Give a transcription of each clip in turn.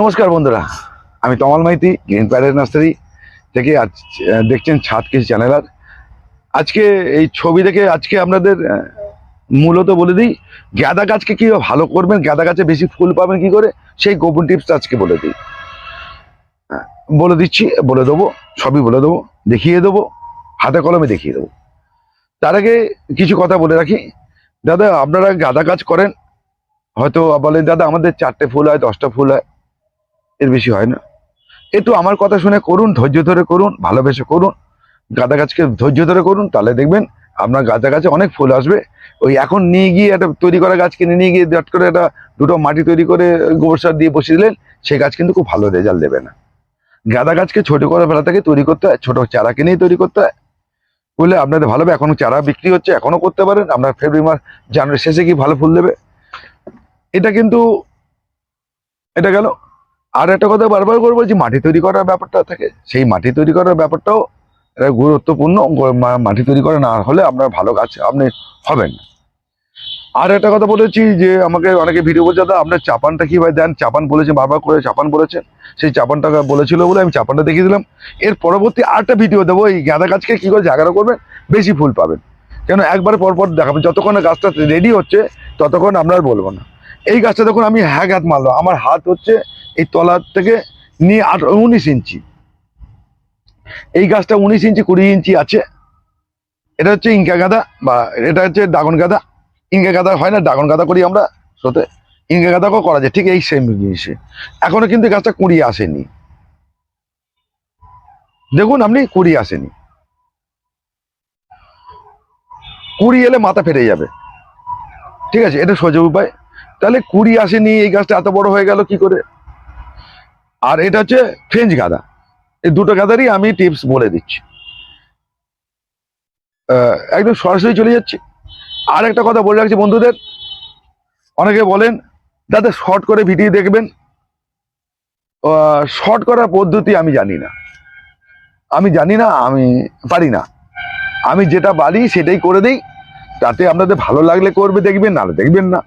নমস্কার বন্ধুরা, আমি Tamal Maity, green parade nursery থেকে আজ দেখছেন ছাদ কৃষি চ্যানেল আর। আজকে এই ছবি দেখে আজকে আপনাদের মূলত বলে দিই, গাঁদা গাছকে কীভাবে ভালো করবেন, গাঁদা গাছে বেশি ফুল পাবেন কি করে, সেই গোপন টিপস আজকে বলে দিই। বলে দিচ্ছি, বলে দেবো, সবই বলে দেবো, দেখিয়ে দেবো, হাতে কলমে দেখিয়ে দেবো। তার আগে কিছু কথা বলে রাখি। দাদা, আপনারা গাঁদা গাছ করেন, হয়তো বলেন দাদা, আমাদের চারটে ফুল হয়, দশটা ফুল হয়। এর বেশি হয় না। একটু আমার কথা শুনে করুন, ধৈর্য ধরে করুন, ভালোবেসে করুন গাঁদা গাছকে ধৈর্য ধরে করুন, তাহলে দেখবেন আপনার গাঁদা গাছে অনেক ফুল আসবে। ওই এখন নিয়ে গিয়ে একটা তৈরি করা গাছ কিনে নিয়ে গিয়ে ডট করে একটা দুটো মাটি তৈরি করে গোবর সার দিয়ে বসিয়ে দিলেন সেই গাছ কিন্তু খুব ভালো রেজাল্ট দেবে না। গাঁদা গাছকে ছোট করে বেলা থেকে তৈরি করতে হয়, ছোটো চারা কিনেই তৈরি করতে হয়। বলে আপনাদের ভালো হবে এখনও চারা বিক্রি হচ্ছে এখনও করতে পারেন, আপনার ফেব্রুয়ারি মাস জানুয়ারি শেষে কি ভালো ফুল দেবে? এটা কিন্তু, এটা গেল। আর একটা কথা বারবার করে বলছি মাটি তৈরি করার ব্যাপারটা থাকে। সেই মাটি তৈরি করার ব্যাপারটাও এটা গুরুত্বপূর্ণ মাটি তৈরি করা না হলে আপনার ভালো গাছ আপনি হবেন আর একটা কথা বলেছি যে আমাকে অনেকে ভিডিও বলছে, দাদা, আপনার চাপানটা কীভাবে দেন? চাপান বলেছেন বারবার করে চাপান বলেছেন। সেই চাপানটা বলেছিল বলে আমি চাপানটা দেখিয়ে দিলাম। এর পরবর্তী আরেকটা ভিডিও দেবো, এই গাঁদা গাছকে কী করে জায়গাটা করবেন? বেশি ফুল পাবেন। কেন? একবার পরপর দেখাবেন। যতক্ষণ গাছটা রেডি হচ্ছে, ততক্ষণ আর বলব না। এই গাছটা দেখুন, আমি হ্যাক হাত মারলো আমার হাত হচ্ছে এই তলার থেকে নিয়ে আট, উনিশ ইঞ্চি। এই গাছটা উনিশ ইঞ্চি, কুড়ি ইঞ্চি আছে। এটা হচ্ছে ইনকা গাদা বা এটা হচ্ছে ড্রাগন গাদা। ইনকা গাদা হয় না, ড্রাগন গাদা করি আমরা সোতে ইনকা গাদাকেও করা যায়, ঠিক এই সেম জিনিসে। এখনও কিন্তু গাছটা কুড়ি আসেনি। দেখুন, আপনি কুড়ি আসেনি। কুড়ি এলে মাথা ফেটে যাবে। ঠিক আছে, এটা সোজা উপায়। তাহলে কুড়ি আসেনি, এই গাছটা এত বড় হয়ে গেল কি করে? আর এটা হচ্ছে ফ্রেঞ্চ গাদা। এই দুটো গাদারই আমি টিপস বলে দিচ্ছি। একদম সরাসরি চলে যাচ্ছি। আর একটা কথা বলে রাখছি বন্ধুদের। অনেকে বলেন, দাদা শর্ট করে ভিডিও দেখবেন? শর্ট করার পদ্ধতি আমি জানি না। আমি জানি না, আমি পারি না। আমি যেটা পারি সেটাই করে দিই। তাতে আপনাদের ভালো লাগলে করবে, দেখবেন, না দেখবেন না।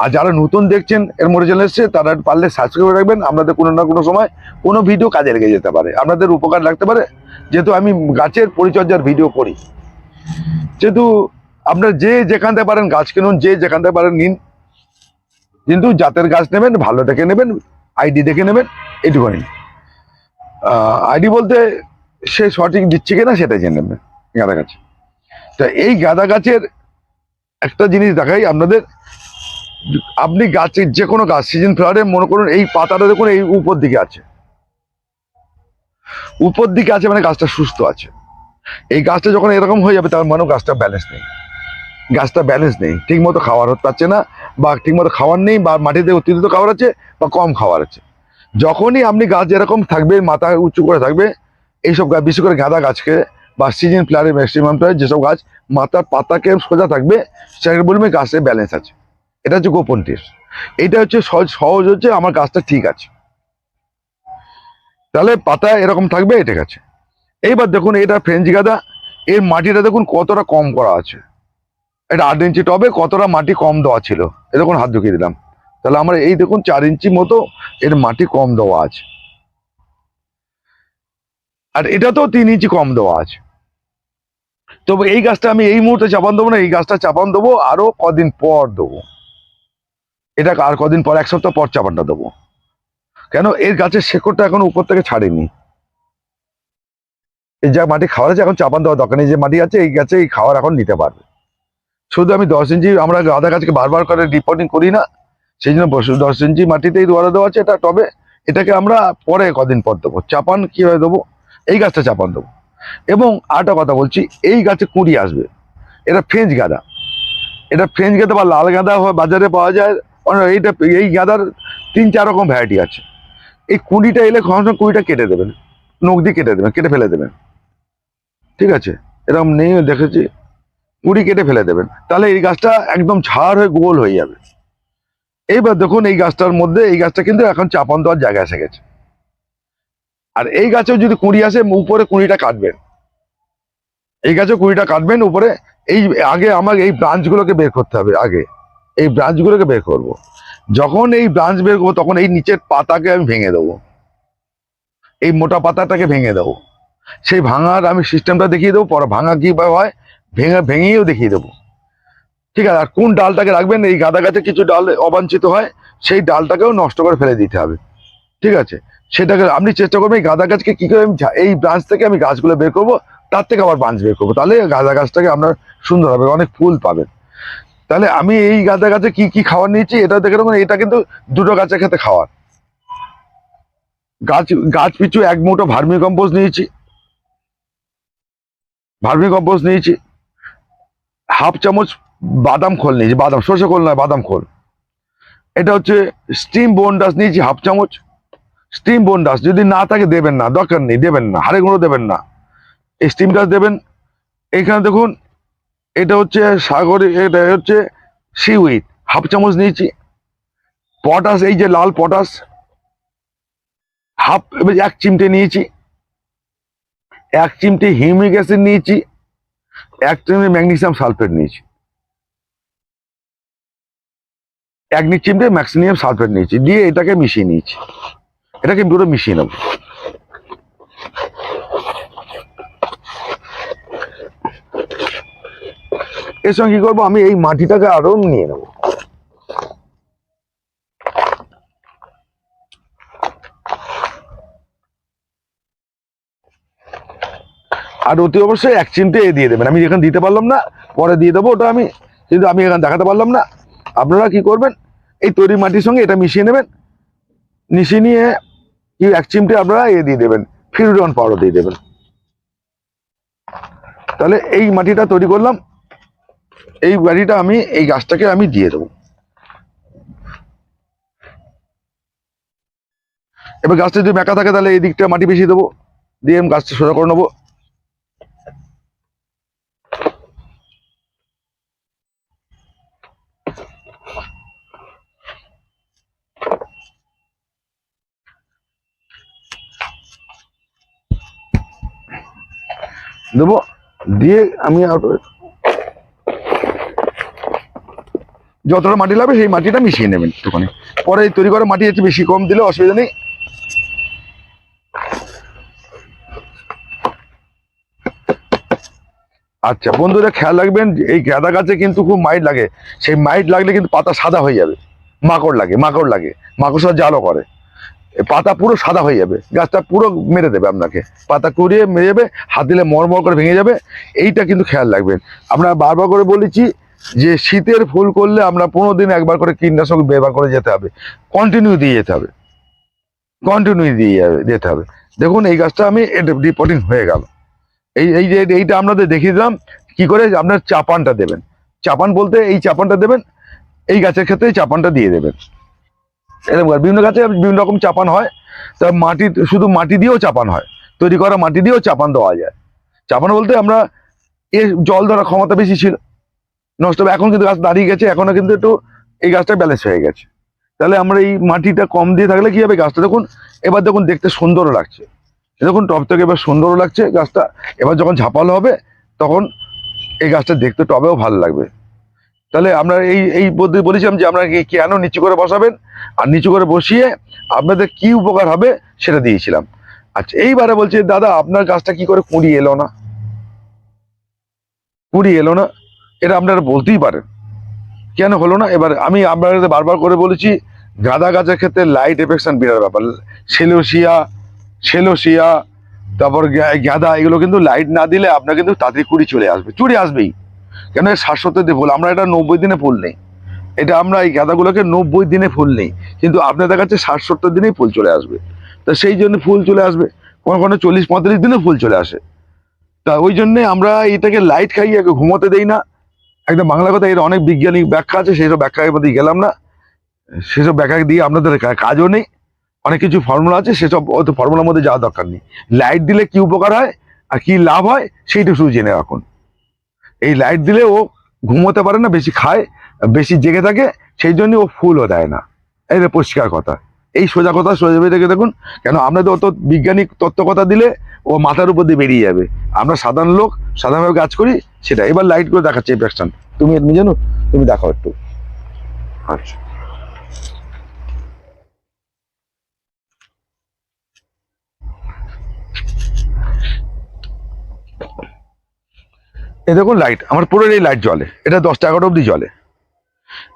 আর যারা নতুন দেখছেন, এর মধ্যে চলে এসছে, তারা পারলে সাবস্ক্রাইব করে রাখবেন। আপনাদের কোনো না কোনো সময় কোনো ভিডিও কাজে লেগে যেতে পারে। আপনাদের উপকার লাগতে পারে। যেহেতু আমি গাছের পরিচর্যার ভিডিও করি। যেহেতু আপনার যে যেখান থেকে পারেন গাছ কিনুন, যে যেখান থেকে পারেন নিন। কিন্তু জাতের গাছ নেবেন, ভালো দেখে নেবেন আইডি দেখে নেবেন এটুকুনি আইডি বলতে সে সঠিক দিচ্ছে কিনা সেটা জেনে নেবেন, গাঁদা গাছ। তা এই গাঁদা গাছের একটা জিনিস দেখাই আপনাদের। আপনি গাছের যে কোনো গাছ সিজন ফ্লাওয়ারে মনে করুন এই পাতাটা দেখুন, এই উপর দিকে আছে। উপর দিকে আছে মানে গাছটা সুস্থ আছে। এই গাছটা যখন এরকম হয়ে যাবে, তার মানে গাছটা ব্যালেন্স নেই। গাছটা ব্যালেন্স নেই। ঠিক মতো খাওয়ার হতে পারছে না, বা ঠিক মতো খাওয়ার নেই, বা মাটিতে অতিরিক্ত খাবার আছে, বা কম খাবার আছে। যখনই আপনি গাছ যেরকম থাকবে, মাথা উঁচু করে থাকবে, এইসব গাছ বিশেষ করে গাঁদা গাছকে, বা সিজন ফ্লাওয়ারে ম্যাক্সিমামটা যেসব গাছ মাথার পাতাকে সোজা থাকবে সেটাকে বলবে গাছের ব্যালেন্স আছে। এটা হচ্ছে গোপন টিপস এটা হচ্ছে সহজ সহজ হচ্ছে আমার গাছটা ঠিক আছে। তাহলে পাতা এরকম থাকবে এটা আছে। এইবার দেখুন এটা ফ্রেঞ্চ গাদা, এর মাটিটা দেখুন কতটা কম করা আছে। এটা আট ইঞ্চি টবে কতটা মাটি কম দেওয়া ছিল। এ দেখুন হাত ঢুকিয়ে দিলাম। তাহলে আমার এই দেখুন চার ইঞ্চি মতো এর মাটি কম দেওয়া আছে। আর এটা তো তিন ইঞ্চি কম দেওয়া আছে। তবে এই গাছটা আমি এই মুহূর্তে চাপান দেবো না, এই গাছটা চাপান দেবো আরও কদিন পর দেবো। এটা আর কদিন পর, এক সপ্তাহ পর চাপানটা দেবো। কেন? এর গাছের শেকড়টা এখন উপর থেকে ছাড়েনি। এই যা মাটি খাওয়ার আছে, এখন চাপান দেওয়া দরকার নেই। যে মাটি আছে, এই গাছে এই খাওয়ার এখন নিতে পারবে। শুধু আমি দশ ইঞ্চি, আমরা গাঁদা গাছকে বারবার করে রিপোর্টিং করি না। সেই জন্য দশ ইঞ্চি মাটিতেই দোয়ারা দেওয়া আছে এটা। টবে এটাকে আমরা পরে কদিন পর দেবো। চাপান কীভাবে দেবো? এই গাছটা চাপান দেবো। এবং আরেকটা কথা বলছি, এই গাছে কুড়ি আসবে। এটা ফ্রেঞ্চ গাঁদা। এটা ফ্রেঞ্চ গাঁদা বা লাল গাঁদা বাজারে পাওয়া যায়। এইটা, এই গাঁদার তিন, চার রকম ভ্যারাইটি আছে। এই কুড়িটা এলে কখনো কুড়িটা কেটে দেবেন নখ দিয়ে কেটে দেবেন, কেটে ফেলে দেবেন। ঠিক আছে? এরকম নেই দেখেছি, কুড়ি কেটে ফেলে দেবেন। তাহলে এই গাছটা একদম ঝাড় হয়ে গোল হয়ে যাবে। এইবার দেখুন এই গাছটার মধ্যে, এই গাছটা কিন্তু এখন চাপান দেওয়ার জায়গা এসে গেছে। আর এই গাছেও যদি কুড়ি আসে, উপরে কুড়িটা কাটবেন। এই গাছেও কুড়িটা কাটবেন, উপরে এই, আগে আমার এই ব্রাঞ্চগুলোকে বের করতে হবে, আগে। এই ব্রাঞ্চগুলোকে বের করব। যখন এই ব্রাঞ্চ বের করব, তখন এই নিচের পাতাকে আমি ভেঙে দেবো। এই মোটা পাতাটাকে ভেঙে দেবো। সেই ভাঙার আমি সিস্টেমটা দেখিয়ে দেবো, পরে ভাঙা কীভাবে হয়, ভেঙে, ভেঙেও দেখিয়ে দেবো। ঠিক আছে, আর কোন ডালটাকে রাখবেন? এই গাঁদা গাছে কিছু ডাল অবাঞ্ছিত হয়, সেই ডালটাকেও নষ্ট করে ফেলে দিতে হবে। ঠিক আছে, সেটাকে আপনি চেষ্টা করবেন, এই গাঁদা গাছকে কী করে আমি এই ব্রাঞ্চ থেকে আমি গাছগুলো বের করব, তার থেকে আবার ব্রাঞ্চ বের করব। তাহলে গাঁদা গাছটাকে আপনার সুন্দর হবে, অনেক ফুল পাবেন। তাহলে আমি এই গাঁদা গাছে কি কি খাবার নিয়েছি, এটা দেখে রাখুন এটা কিন্তু দুটো গাছের খেতে খাওয়ার। গাছ গাছ পিছু এক মুঠো ভার্মি কম্পোস্ট নিয়েছি। ভার্মি কম্পোস্ট নিয়েছি। হাফ চামচ বাদাম খোল নিয়েছি, বাদাম, সর্ষে খোল নয়, বাদাম খোল। এটা হচ্ছে স্টিম বোনডাস নিয়েছি হাফ চামচ। স্টিম বোনডাস যদি না থাকে দেবেন না, দরকার নেই, দেবেন না হাড়ে গুঁড়ো দেবেন না। এই স্টিম ডাস দেবেন। এখানে দেখুন এটা হচ্ছে সাগরে, এটা হচ্ছে সিউইড হাফ চামচ নিয়েছি। পটাশ এই যে লাল পটাশ হাফ এক চিমটে নিয়েছি। এক চিমটে হিউমিক অ্যাসিড নিয়েছি। এক চিমটে ম্যাগনেসিয়াম সালফেট নিয়েছি। এক চিমটে ম্যাক্সিনিয়াম সালফেট নিয়েছি। দিয়ে এটাকে মিশিয়ে নিয়েছি। এটাকে পুরো মিশিয়ে নেব। এর সঙ্গে কি করব? আমি এই মাটিটাকে আরও নিয়ে নেব। আর অতি অবশ্যই এক চিমটে এ দিয়ে দেবেন। আমি এখানে দিতে পারলাম না, পরে দিয়ে দেবো ওটা আমি। কিন্তু আমি এখানে দেখাতে পারলাম না। আপনারা কি করবেন? এই তৈরি মাটির সঙ্গে এটা মিশিয়ে নেবেন। মিশিয়ে নিয়ে কি এক চিমটে আপনারা এ দিয়ে দেবেন। ফিরুডন পাউডার দিয়ে দেবেন। তাহলে এই মাটিটা তৈরি করলাম। এই মাটিটা আমি, এই গাছটাকে আমি দিয়ে দেবো। এবার গাছটা যদি মেকা থাকে তাহলে এই দিকটা মাটি বেশি দেবো। দিয়ে আমি গাছটা সোজা করে নেব। দেবো, দিয়ে আমি আর যতটা মাটি লাগবে সেই মাটিটা মিশিয়ে নেবেন একটুখানি। পরে তৈরি করা মাটি একটু বেশি কম দিলে অসুবিধা নেই। আচ্ছা বন্ধুরা খেয়াল রাখবেন এই গাঁদা গাছে কিন্তু খুব মাইট লাগে। সেই মাইট লাগলে কিন্তু পাতা সাদা হয়ে যাবে। মাকড় লাগে মাকড় লাগে। মাকড় জালও করে। পাতা পুরো সাদা হয়ে যাবে। গাছটা পুরো মেরে দেবে আপনাকে। পাতা কুড়িয়ে মেরে যাবে হাত দিলে মরমর করে ভেঙে যাবে। এইটা কিন্তু খেয়াল রাখবেন। আমরা বারবার করে বলেছি যে শীতের ফুল করলে আমরা পনেরো দিন একবার করে কীটনাশক ব্যবহার করে যেতে হবে। কন্টিনিউ দিয়ে যেতে হবে। কন্টিনিউ দিয়ে যেতে হবে। দেখুন, এই গাছটা আমি রিপোর্টিং হয়ে গেল। এই এই যে এইটা আপনাদের দেখিয়ে দিলাম। কি করে? আপনার চাপানটা দেবেন। চাপান বলতে এই চাপানটা দেবেন, এই গাছের ক্ষেত্রে চাপানটা দিয়ে দেবেন। এরকম বিভিন্ন গাছে বিভিন্ন রকম চাপান হয়। তা মাটি, শুধু মাটি দিয়েও চাপান হয়। তৈরি করা মাটি দিয়েও চাপান দেওয়া যায়। চাপান বলতে আমরা এর জল ধরার ক্ষমতা বেশি ছিল। নষ্ট হবে। এখন কিন্তু গাছ দাঁড়িয়ে গেছে, এখনও কিন্তু একটু এই গাছটা ব্যালেন্স হয়ে গেছে। তাহলে আমরা এই মাটিটা কম দিয়ে থাকলে কি হবে? গাছটা দেখুন, এবার দেখুন দেখতে সুন্দরও লাগছে। দেখুন টব থেকে এবার সুন্দরও লাগছে গাছটা। এবার যখন ঝাপালো হবে, তখন এই গাছটা দেখতে টবেও ভালো লাগবে। তাহলে আমরা এই এই পদ্ধতি বলেছিলাম যে আমরা কেন নিচু করে বসাবেন? আর নিচু করে বসিয়ে আপনাদের কি উপকার হবে সেটা দিয়েছিলাম। আচ্ছা এইবারে বলছে, দাদা, আপনার গাছটা কি করে কুড়ি এলো না? কুড়ি এলো না? এটা আপনারা বলতেই পারেন। কেন হলো না? এবার আমি আপনাদের বারবার করে বলেছি, গাঁদা গাছের ক্ষেত্রে লাইট এফেকশন বিরাট ব্যাপার। সেলোসিয়া সেলোসিয়া তারপর গাঁদা, এগুলো কিন্তু লাইট না দিলে আপনার কিন্তু তাড়াতাড়ি কুড়ি চলে আসবে। চুরি আসবেই। কেন দিয়ে ফুল আমরা এটা নব্বই দিনে ফুল নেই। এটা আমরা এই গাঁদাগুলোকে নব্বই দিনে ফুল নেই। কিন্তু আপনাদের কাছে ষাট সত্তর দিনেই ফুল চলে আসবে। তা সেই জন্য ফুল চলে আসবে। কোনো কোনো চল্লিশ পঁয়তাল্লিশ দিনে ফুল চলে আসে। তা ওই জন্যে আমরা এটাকে লাইট খাইয়ে ঘুমোতে দেই না। একদম বাংলা কথা, এর অনেক বৈজ্ঞানিক ব্যাখ্যা আছে, সেই সব ব্যাখ্যার মধ্যে গেলাম না। সেসব ব্যাখ্যা দিয়ে আপনাদের কাজও নেই, অনেক কিছু ফর্মুলা আছে সেসব অত ফর্মুলার মধ্যে যাওয়া দরকার নেই। লাইট দিলে কি উপকার হয় আর কি লাভ হয়, সেইটা শুধু জেনে রাখুন। এই লাইট দিলে ও ঘুমোতে পারে না, বেশি খায়, বেশি জেগে থাকে, সেই জন্য ও ফুলও দেয় না। যে পরিষ্কার কথা। এই সোজা কথা, সোজা বেরিয়ে দেখুন, কেন আপনাদের অত বিজ্ঞানিক তত্ত্ব কথা দিলে ও মাথার উপর দিয়ে বেরিয়ে যাবে। আমরা সাধারণ লোক সাধারণভাবে কাজ করি সেটা এবার লাইট করে দেখাচ্ছে ইমপ্যাকশন তুমি তুমি জানো তুমি দেখাও একটু। আচ্ছা। এ দেখুন লাইট আমার পুরো এই লাইট জ্বলে। এটা দশটা এগারো অব্দি জ্বলে।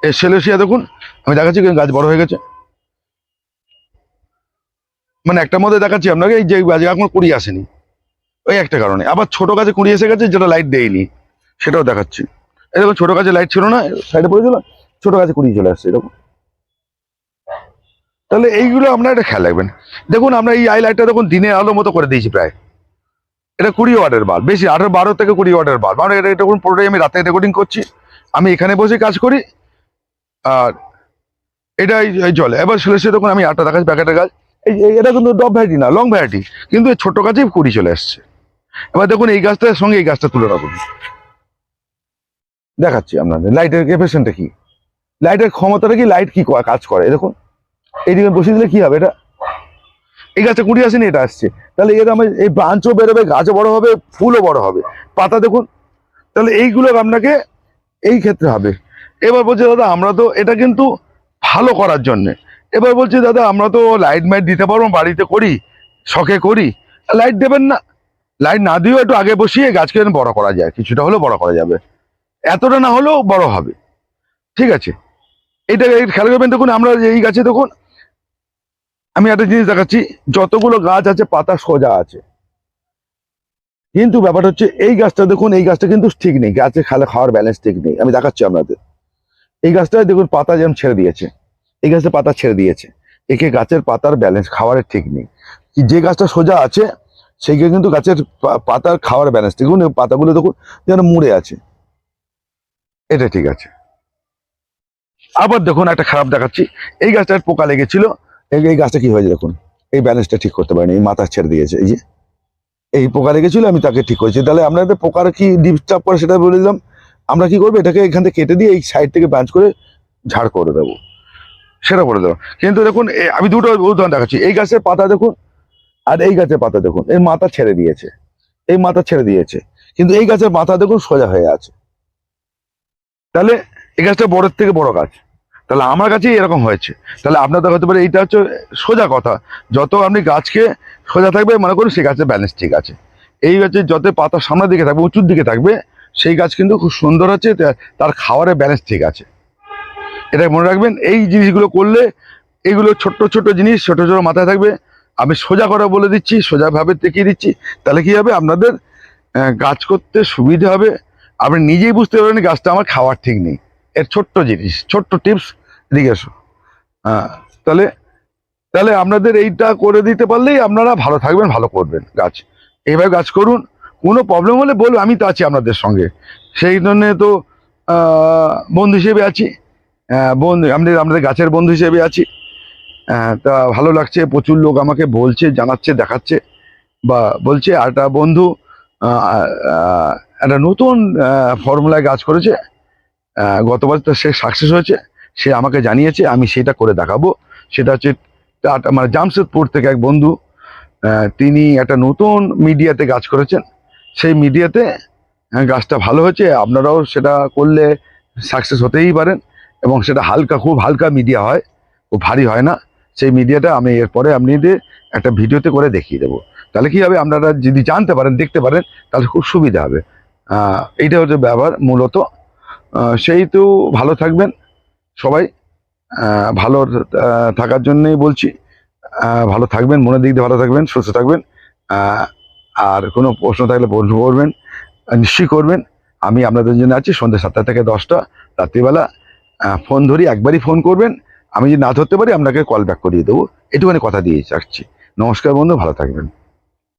এ সেলসিয়া দেখুন আমি দেখাচ্ছি গাছ বড় হয়ে গেছে। মানে একটার মধ্যে দেখাচ্ছি আপনাকে, এই যে গাছে এখন কুড়ি আসেনি। ওই একটা কারণে। আবার ছোট গাছে কুড়ি এসে গেছে, যেটা লাইট দেয়নি। সেটাও দেখাচ্ছি। দেখুন, ছোট গাছে লাইট ছিল না সাইডে পড়েছিল ছোট গাছে কুড়ি চলে আসছে, এরকম। তাহলে এইগুলো আপনার একটা খেয়াল রাখবেন। দেখুন, আমরা এই আই লাইটটা দেখুন, দিনের আলো মতো করে দিয়েছি প্রায়। এটা কুড়ি ওয়াটের বাল্ব, বেশি আঠারো বারো থেকে কুড়ি ওয়াটের বাল্ব। আমরা এটা দেখুন, পুরোটাই আমি রাতে রেকর্ডিং করছি। আমি এখানে বসে কাজ করি, আর এটা এই এই জলে। এবার সে দেখুন, আমি আটটা দেখাচ্ছি প্যাকেটের গাছ এই এটা কিন্তু ডব ভ্যারাইটি না লং ভ্যারাইটি কিন্তু এই ছোট গাছেই কুড়ি চলে আসছে। এবার দেখুন এই গাছটার সঙ্গে এই গাছটা তুলনা করুন। দেখাচ্ছি আপনাদের লাইটের ক্যাপাসিটিটা কি? লাইটের ক্ষমতাটা কি লাইট কি কাজ করে? দেখুন এইদিকে বসিয়ে দিলে কি হবে এটা? এই গাছটা কুড়ি আসেনি, এটা আসছে। তাহলে এর আমার এই ব্রাঞ্চও বেরোবে, গাছও বড় হবে, ফুলও বড় হবে। পাতা দেখুন, তাহলে এইগুলো আপনাকে এই ক্ষেত্রে হবে। এবার বলছে, দাদা, আমরা তো এটা কিন্তু ভালো করার জন্য এবার বলছে, দাদা, আমরা তো লাইট মাইট দিতে পারব, বাড়িতে করি, শখে করি। লাইট দেবেন না। লাইট না দিয়েও একটু আগে বসিয়ে গাছকে যেন বড় করা যায়, কিছুটা হলেও বড় করা যাবে। এতটা না হলেও বড় হবে। ঠিক আছে। এটা খেয়াল করবেন দেখুন, আমরা এই গাছে দেখুন, আমি একটা জিনিস দেখাচ্ছি, যতগুলো গাছ আছে, পাতা সোজা আছে। কিন্তু ব্যাপারটা হচ্ছে, এই গাছটা দেখুন, এই গাছটা কিন্তু ঠিক নেই। গাছে খালে খাওয়ার ব্যালেন্স ঠিক নেই। আমি দেখাচ্ছি আপনাদের। এই গাছটায় দেখুন, পাতা যেমন ছেড়ে দিয়েছে। এই গাছটা পাতা ছেড়ে দিয়েছে। একে গাছের পাতার ব্যালেন্স খাওয়ারের ঠিক নেই। যে গাছটা সোজা আছে সেইকে কিন্তু গাছের পাতার খাওয়ার ব্যালেন্স দেখুন পাতাগুলো দেখুন, যেন মুড়ে আছে। এটা ঠিক আছে। আবার দেখুন, একটা খারাপ দেখাচ্ছি। এই গাছটার পোকা লেগেছিল। এই গাছটা কি হয়েছে দেখুন? এই ব্যালেন্সটা ঠিক করতে পারেনি, এই মাথা ছেড়ে দিয়েছে। এই যে, এই পোকা লেগেছিল, আমি তাকে ঠিক করেছি। তাহলে আপনাদের পোকার কি ডিস্টার্ব করে সেটা বলে দিলাম। আমরা কি করব? এটাকে এখান থেকে কেটে দিয়ে এই সাইড থেকে ব্রাঞ্চ করে ঝাড় করে দেবো। সেটা বলে দেবো। কিন্তু দেখুন আমি দুটো উদাহরণ দেখাচ্ছি। এই গাছের পাতা দেখুন, আর এই গাছের পাতা দেখুন, এর মাথা ছেড়ে দিয়েছে, এই মাথা ছেড়ে দিয়েছে। কিন্তু এই গাছের মাথা দেখুন, সোজা হয়ে আছে। তাহলে এই গাছটা বড়ের থেকে বড় গাছ। তাহলে আমার কাছেই এরকম হয়েছে। তাহলে আপনাদের হতে পারে, এইটা হচ্ছে সোজা কথা। যত আপনি গাছকে সোজা থাকবে, মনে করুন সেই গাছের ব্যালেন্স ঠিক আছে। এই গাছের যত পাতা সামনের দিকে থাকবে, উঁচুর দিকে থাকবে, সেই গাছ কিন্তু খুব সুন্দর আছে তার খাওয়ারের ব্যালেন্স ঠিক আছে। এটা মনে রাখবেন, এই জিনিসগুলো করলে এইগুলো ছোট্ট ছোট্ট জিনিস, ছোট ছোট মাথায় থাকবে। আমি সোজা করে বলে দিচ্ছি সোজাভাবে দেখিয়ে দিচ্ছি, তাহলে কি হবে? আপনাদের গাছ করতে সুবিধা হবে। আপনি নিজেই বুঝতে পারবেন গাছটা আমার খাওয়ার ঠিক নেই। এর ছোট্ট জিনিস, ছোট্ট টিপস এদিকে এসো। হ্যাঁ তাহলে তাহলে আপনাদের এইটা করে দিতে পারলেই আপনারা ভালো থাকবেন, ভালো করবেন গাছ। এইভাবে গাছ করুন, কোনো প্রবলেম হলে বলব আমি তো আছি আপনাদের সঙ্গে। সেই জন্যে তো বন্ধু হিসেবে আছি। বন্ধু আমাদের আমাদের গাছের বন্ধু হিসেবে আছি তা ভালো লাগছে, প্রচুর লোক আমাকে বলছে, জানাচ্ছে, দেখাচ্ছে, বা বলছে, আর একটা বন্ধু একটা নতুন ফর্মুলায় কাজ করেছে গতবার তো সে সাকসেস হয়েছে, সে আমাকে জানিয়েছে, আমি সেটা করে দেখাবো। সেটা হচ্ছে মানে জামশেদপুর থেকে এক বন্ধু তিনি একটা নতুন মিডিয়াতে কাজ করেছেন। সেই মিডিয়াতে গাছটা ভালো হয়েছে, আপনারাও সেটা করলে সাকসেস হতেই পারেন। এবং সেটা হালকা, খুব হালকা মিডিয়া হয়, খুব ভারী হয় না। সেই মিডিয়াটা আমি এরপরে আপনাদের একটা ভিডিওতে করে দেখিয়ে দেবো। তাহলে কি হবে? আপনারা যদি জানতে পারেন, দেখতে পারেন, তাহলে খুব সুবিধা হবে। এইটা হচ্ছে ব্যবহার মূলত। সেই তো ভালো থাকবেন সবাই। ভালো থাকার জন্যই বলছি। ভালো থাকবেন, মনের দিক দিয়ে ভালো থাকবেন, সুস্থ থাকবেন। আর কোনো প্রশ্ন থাকলে প্রশ্ন করবেন, নিশ্চয়ই করবেন। আমি আপনাদের জন্য আছি সন্ধ্যে সাতটা থেকে দশটা, রাত্রিবেলা। ফোন ধরি, একবারই ফোন করবেন। আমি যদি না ধরতে পারি, আপনাকে কল ব্যাক করিয়ে দেবো। এটুখানি কথা দিয়ে রাখছি নমস্কার বন্ধু, ভালো থাকবেন।